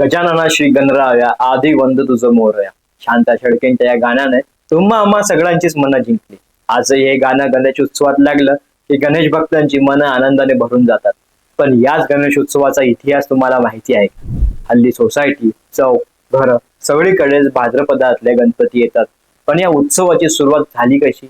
गजानना श्री गणराया आधी वंद तुझं मोरया शांता शेळकेंच्या या गाण्याने तुम्हा आम्हा सगळ्यांचीच मनं जिंकली. आजही हे गाणं गणेश उत्सवात लागलं की गणेश भक्तांची मनं आनंदाने भरून जातात. पण याच गणेश उत्सवाचा इतिहास तुम्हाला माहिती आहे. हल्ली सोसायटी चौक घर सगळीकडेच भाद्रपदातले गणपती येतात. पण या उत्सवाची सुरुवात झाली कशी?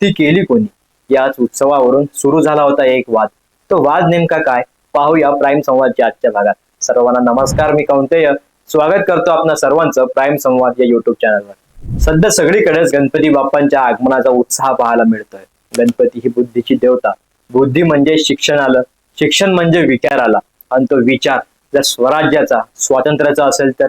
ती केली कोणी? याच उत्सवावरून सुरू झाला होता एक वाद. तो वाद नेमका काय? पाहूया प्राईम संवादच्या आजच्या भागात. सर्वांना नमस्कार मी कौंतेय. स्वागत करतो आपणा सर्वांचं प्राईम संवाद या युट्यूब चॅनलवर सध्या सगळीकडेच गणपती बाप्पांच्या आगमनाचा उत्साह पाहायला मिळतोय. गणपती ही बुद्धीची देवता. बुद्धी म्हणजे शिक्षण आलं. शिक्षण म्हणजे विचार आला. आणि तो विचार जर स्वराज्याचा स्वातंत्र्याचा असेल तर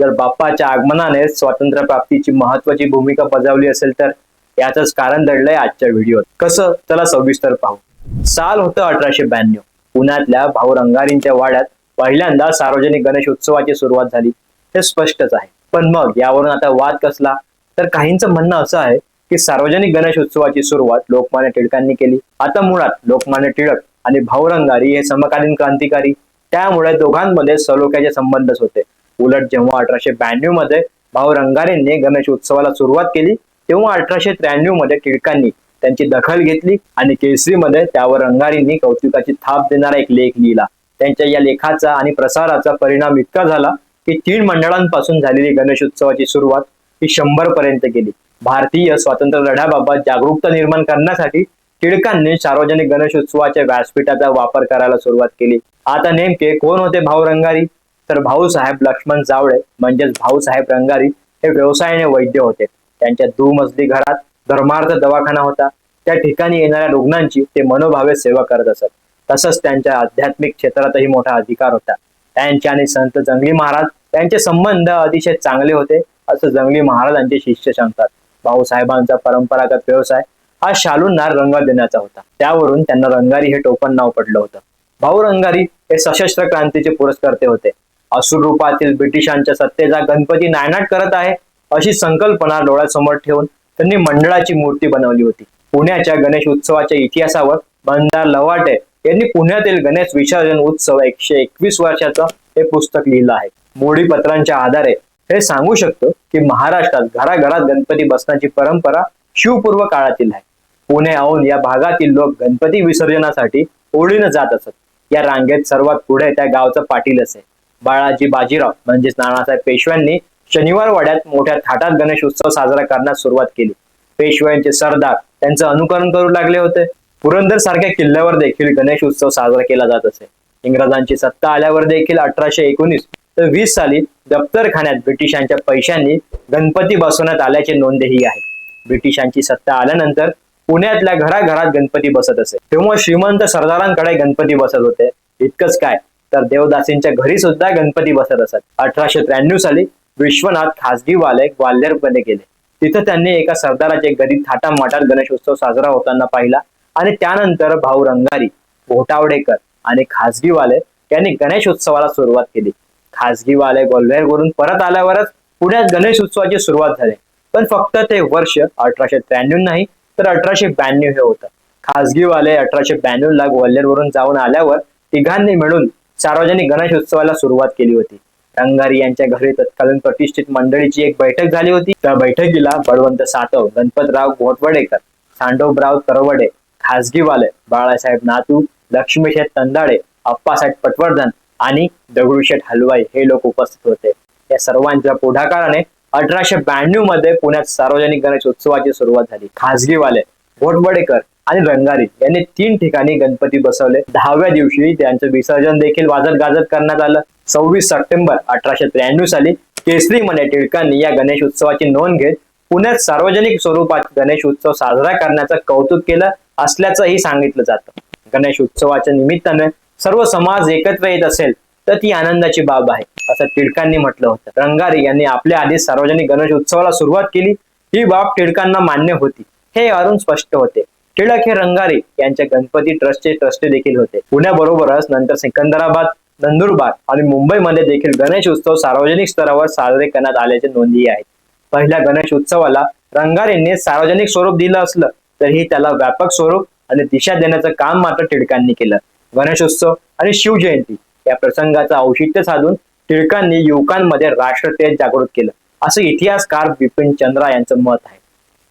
जर बाप्पाच्या आगमनाने स्वातंत्र्य प्राप्तीची महत्वाची भूमिका बजावली असेल तर याचंच कारण दडलंय आजच्या व्हिडिओत. कसं? चला सविस्तर पाहू. साल होतं अठराशे ब्याण्णव. पुण्यातल्या भाऊ रंगारींच्या वाड्यात पहिल्यांदा सार्वजनिक गणेश उत्सवाची सुरुवात झाली. हे स्पष्टच आहे. पण मग यावरून आता वाद कसला? तर काहींचं म्हणणं असं आहे की सार्वजनिक गणेश उत्सवाची सुरुवात लोकमान्य टिळकांनी केली. आता मुळात लोकमान्य टिळक आणि भाऊ रंगारी हे समकालीन क्रांतिकारी. त्यामुळे दोघांमध्ये सलोख्याचे संबंधच होते. उलट जेव्हा अठराशे ब्याण्णवमध्ये भाऊ रंगारींनी गणेश उत्सवाला सुरुवात केली तेव्हा अठराशे त्र्याण्णवमध्ये टिळकांनी त्यांची दखल घेतली आणि केसरीमध्ये त्यावर रंगारींनी कौतुकाची थाप देणारा एक लेख लिहिला. त्यांच्या या लेखाचा आणि प्रसाराचा परिणाम इतका झाला की तीन मंडळांपासून झालेली गणेश उत्सवाची सुरुवात ही शंभर पर्यंत गेली. भारतीय स्वातंत्र्य लढ्याबाबत जागरूकता निर्माण करण्यासाठी टिळकांनी सार्वजनिक गणेश उत्सवाच्या व्यासपीठाचा वापर करायला सुरुवात केली. आता नेमके कोण होते भाऊ रंगारी? तर भाऊसाहेब लक्ष्मण जावळे म्हणजेच भाऊसाहेब रंगारी हे व्यवसायाने वैद्य होते. त्यांच्या दुमजली घरात धर्मार्थ दवाखाना होता. त्या ठिकाणी येणाऱ्या रुग्णांची ते मनोभावे सेवा करत असत. तसंच त्यांच्या आध्यात्मिक क्षेत्रातही मोठा अधिकार होता. त्यांचे आणि संत जंगली महाराज त्यांचे संबंध अतिशय चांगले होते असं जंगली महाराजांचे शिष्य सांगतात. भाऊसाहेबांचा परंपरागत व्यवसाय हा शालूंना रंग देण्याचा होता. त्यावरून त्यांना रंगारी हे टोपण नाव पडलं होतं. भाऊ रंगारी हे सशस्त्र क्रांतीचे पुरस्कर्ते होते. असुर रूपातील ब्रिटिशांच्या सत्तेचा गणपती नायनाट करत आहे अशी संकल्पना डोळ्यासमोर ठेवून त्यांनी मंडळाची मूर्ती बनवली होती. पुण्याच्या गणेश उत्सवाच्या इतिहासावर बंदार लवाटे यांनी पुण्यातील गणेश विसर्जन उत्सव एकशे एकवीस वर्षाचं हे पुस्तक लिहिलं आहे. मोडी पत्रांच्या आधारे हे सांगू शकतो की महाराष्ट्रात घराघरात गणपती बसण्याची परंपरा शिवपूर्व काळातील आहे. पुणे औंध या भागातील लोक गणपती विसर्जनासाठी ओढीनं जात असत. या रांगेत सर्वात पुढे त्या गावचं पाटील असे. बाळाजी बाजीराव म्हणजेच नानासाहेब पेशव्यांनी शनिवार वाड्यात मोठ्या थाटात गणेश उत्सव साजरा करण्यास सुरुवात केली. पेशव्यांचे सरदार त्यांचं अनुकरण करू लागले होते. पुरंदर सारख्या किल्ल्यावर देखील गणेश उत्सव साजरा केला जात असे. इंग्रजांची सत्ता आल्यावर देखील अठराशे एकोणीस तर वीस साली दप्तरखान्यात ब्रिटिशांच्या पैशांनी गणपती बसवण्यात आल्याचे नोंदही आहे. ब्रिटिशांची सत्ता आल्यानंतर पुण्यातल्या घराघरात गणपती बसत असे. तेव्हा श्रीमंत सरदारांकडे गणपती बसत होते. इतकंच काय तर देवदासींच्या घरी सुद्धा गणपती बसत असत. अठराशे त्र्याण्णव साली विश्वनाथ खासगी वाले ग्वाल्हेरमध्ये गेले. तिथं त्यांनी एका सरदाराचे घरी थाटामाटात गणेश उत्सव साजरा होताना पाहिला. आणि त्यानंतर भाऊ रंगारी घोटावडेकर आणि खासगीवाले यांनी गणेश उत्सवाला सुरुवात केली. खासगीवाले ग्वाल्हेरवरून परत आल्यावरच पुण्यात गणेश उत्सवाची सुरुवात झाली. पण फक्त ते वर्ष अठराशे त्र्याण्णव नाही तर अठराशे ब्याण्णव हे होतं. खासगीवाले अठराशे ब्याण्णव ला ग्वाल्हेरवरून जाऊन आल्यावर तिघांनी मिळून सार्वजनिक गणेश उत्सवाला सुरुवात केली होती. रंगारी यांच्या घरी तत्कालीन प्रतिष्ठित मंडळीची एक बैठक झाली होती. त्या बैठकीला बळवंत सातव गणपतराव घोटवडेकर सांडोबराव तरवडे खासगीवाले बाळासाहेब नातू लक्ष्मीशेठ तंदाडे अप्पासाहेब पटवर्धन आणि दगडूशेठ हलवाई हे लोक उपस्थित होते. या सर्वांच्या पुढाकाराने अठराशे ब्याण्णवमध्ये पुण्यात सार्वजनिक गणेश उत्सवाची सुरुवात झाली. खासगीवाले घोटबडेकर आणि रंगारी यांनी तीन ठिकाणी गणपती बसवले. दहाव्या दिवशी त्यांचं विसर्जन देखील वाजत गाजत करण्यात आलं. सव्वीस सप्टेंबर अठराशे त्र्याण्णव साली केसरी मने टिळकांनी या गणेश उत्सवाची नोंद घेत पुण्यात सार्वजनिक स्वरूपात गणेश उत्सव साजरा करण्याचं कौतुक केलं असल्याचंही सांगितलं जातं. गणेश उत्सवाच्या निमित्ताने सर्व समाज एकत्र येत असेल तर ती आनंदाची बाब आहे असं टिळकांनी म्हटलं होतं. रंगारी यांनी आपल्या आधी सार्वजनिक गणेश उत्सवाला सुरुवात केली. ही बाब टिळकांना मान्य होती. हे यावरून स्पष्ट होते. टिळक हे रंगारी यांच्या गणपती ट्रस्टचे ट्रस्टी देखील होते. पुण्याबरोबरच नंतर सिकंदराबाद नंदुरबार आणि मुंबईमध्ये देखील गणेश उत्सव सार्वजनिक स्तरावर साजरे करण्यात आल्याचे नोंदी आहेत. पहिल्या गणेश उत्सवाला रंगारींनी सार्वजनिक स्वरूप दिलं असलं तरीही त्याला व्यापक स्वरूप आणि दिशा देण्याचं काम मात्र टिळकांनी केलं. गणेशोत्सव आणि शिवजयंती या प्रसंगाचं औचित्य साधून टिळकांनी युवकांमध्ये राष्ट्रतेज जागृत केलं. असं इतिहासकार बिपिन चंद्रा यांचं मत आहे.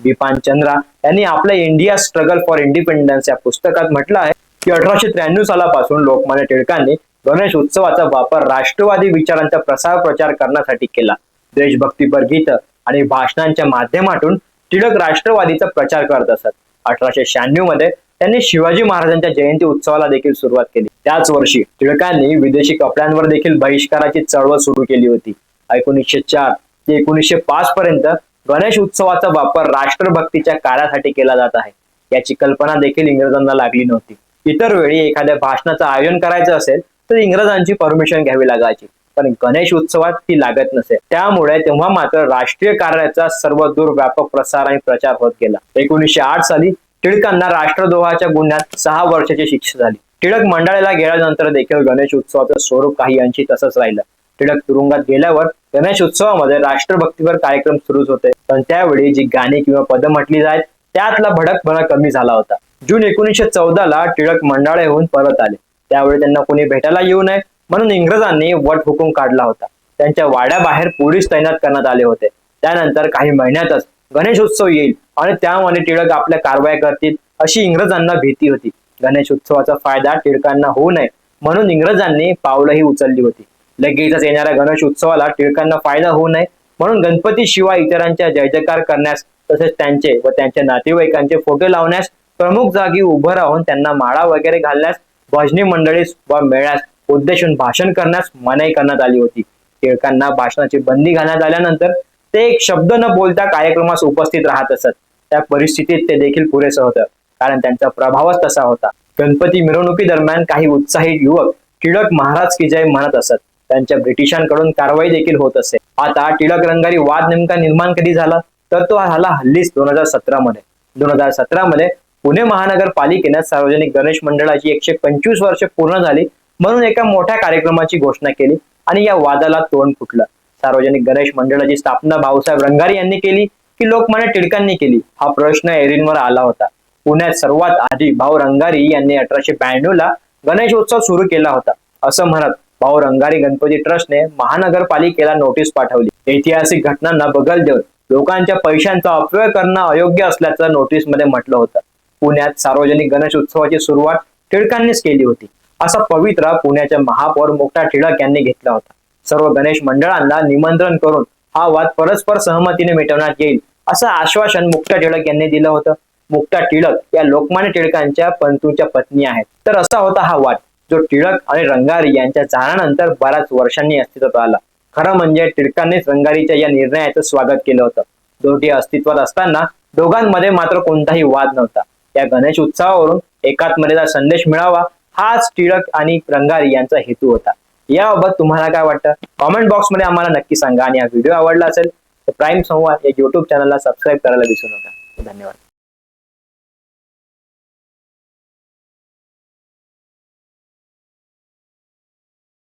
बिपान चंद्रा यांनी आपल्या इंडिया स्ट्रगल फॉर इंडिपेंडन्स या पुस्तकात म्हटलं आहे की अठराशे त्र्याण्णव सालापासून लोकमान्य टिळकांनी गणेश उत्सवाचा वापर राष्ट्रवादी विचारांचा प्रसार प्रचार करण्यासाठी केला. देशभक्तीपर गीत आणि भाषणांच्या माध्यमातून टिळक राष्ट्रवादीचा प्रचार करत असत. अठराशे शहाण्णवमध्ये त्यांनी शिवाजी महाराजांच्या जयंती उत्सवाला देखील सुरुवात केली. त्याच वर्षी टिळकांनी विदेशी कपड्यांवर देखील बहिष्काराची चळवळ सुरू केली होती. एकोणीसशे चार ते एकोणीसशे पाच पर्यंत गणेश उत्सवाचा वापर राष्ट्रभक्तीच्या कार्यासाठी केला जात आहे. याची कल्पना देखील इंग्रजांना लागली नव्हती. इतर वेळी एखाद्या भाषणाचं आयोजन करायचं असेल तर इंग्रजांची परमिशन घ्यावी लागायची. पण गणेश उत्सवात ती लागत नसे. त्यामुळे तेव्हा मात्र राष्ट्रीय कार्याचा सर्वदूर व्यापक प्रसार आणि प्रचार होत गेला. एकोणीसशे आठ साली टिळकांना राष्ट्रद्रोहाच्या गुन्ह्यात सहा वर्षाची शिक्षा झाली. टिळक मंडळाला गेल्यानंतर देखील गणेश उत्सवाचं स्वरूप काही अंशी तसंच राहिलं. टिळक तुरुंगात गेल्यावर गणेश उत्सवामध्ये राष्ट्रभक्तीवर कार्यक्रम सुरूच होते. पण त्यावेळी जी गाणी किंवा पदं म्हटली जात त्यातला भडकपणा कमी झाला होता. जून एकोणीसशे चौदा टिळक मंडाळेहून परत आले. त्यावेळी त्यांना कोणी भेटायला येऊ नये म्हणून इंग्रजांनी वट हुकूम काढला होता. त्यांच्या वाड्याबाहेर पोलीस तैनात करण्यात आले होते. त्यानंतर काही महिन्यातच गणेश उत्सव येईल आणि त्यामुळे टिळक आपल्या कारवाया करतील अशी इंग्रजांना भीती होती. गणेश उत्सवाचा फायदा टिळकांना होऊ नये म्हणून इंग्रजांनी पावलंही उचलली होती. लगेचच येणाऱ्या गणेश उत्सवाला टिळकांना फायदा होऊ नये म्हणून गणपती शिवाय इतरांच्या जय जयकार करण्यास तसेच त्यांचे व त्यांच्या नातेवाईकांचे फोटो लावण्यास प्रमुख जागी उभं राहून त्यांना माळा वगैरे घालण्यास भजनी मंडळीस व मेळ्यास उद्देशून भाषण करण्यास मनाई करण्यात आली होती. टिळकांना भाषणाची बंदी घालण्यात आल्यानंतर ते एक शब्द न बोलता कार्यक्रमास उपस्थित राहत असत. त्या परिस्थितीत ते देखील पुरेसं होतं. कारण त्यांचा प्रभावच तसा होता. गणपती मिरवणुकी दरम्यान काही उत्साही युवक टिळक महाराज की जय म्हणत असत. त्यांच्या ब्रिटिशांकडून कारवाई देखील होत असे. आता टिळक रंगारी वाद नेमका निर्माण कधी झाला? तर तो झाला हल्लीच दोन हजार सतरा मध्ये दोन हजार सतरा मध्ये पुणे महानगरपालिकेने सार्वजनिक गणेश मंडळाची एकशे पंचवीस वर्ष पूर्ण झाली. म्हणून एका मोठ्या कार्यक्रमाची घोषणा केली आणि या वादाला तोंड फुटलं. सार्वजनिक गणेश मंडळाची स्थापना भाऊसाहेब रंगारी यांनी केली की लोकमान्य टिळकांनी केली? हा प्रश्न एरिनवर आला होता. पुण्यात सर्वात आधी भाऊ रंगारी यांनी अठराशे ब्याण्णव ला गणेशोत्सव सुरू केला होता. असं म्हणत भाऊ रंगारी गणपती ट्रस्टने महानगरपालिकेला नोटीस पाठवली. ऐतिहासिक घटनांना बगल देऊन लोकांच्या पैशांचा अपव्यय करणं अयोग्य असल्याचं नोटीसमध्ये म्हटलं होतं. पुण्यात सार्वजनिक गणेश उत्सवाची सुरुवात टिळकांनीच केली होती. असा पवित्रा पुण्याच्या महापौर मुक्ता टिळक यांनी घेतला होता. सर्व गणेश मंडळांना निमंत्रण करून हा वाद परस्पर सहमतीने मिटवण्यात येईल असं आश्वासन मुक्ता टिळक यांनी दिलं होतं. मुक्ता टिळक या लोकमान्य टिळकांच्या पंतूच्या पत्नी आहेत. तर असा होता हा वाद जो टिळक आणि रंगारी यांच्या जाण्यानंतर बऱ्याच वर्षांनी अस्तित्वात आला. खरं म्हणजे टिळकांनीच रंगारीच्या या निर्णयाचं स्वागत केलं होतं. दोघे अस्तित्वात असताना दोघांमध्ये मात्र कोणताही वाद नव्हता. या गणेश उत्सवावरून एकात्मतेचा संदेश मिळावा हाच टिळक आणि रंगारी यांचा हेतू होता. याबाबत तुम्हाला काय वाटतं? कॉमेंट बॉक्समध्ये आम्हाला नक्की सांगा आणि हा व्हिडिओ आवडला असेल तर प्राईम संवाद या युट्यूब चॅनलला सबस्क्राईब करायला विसरू नका. धन्यवाद.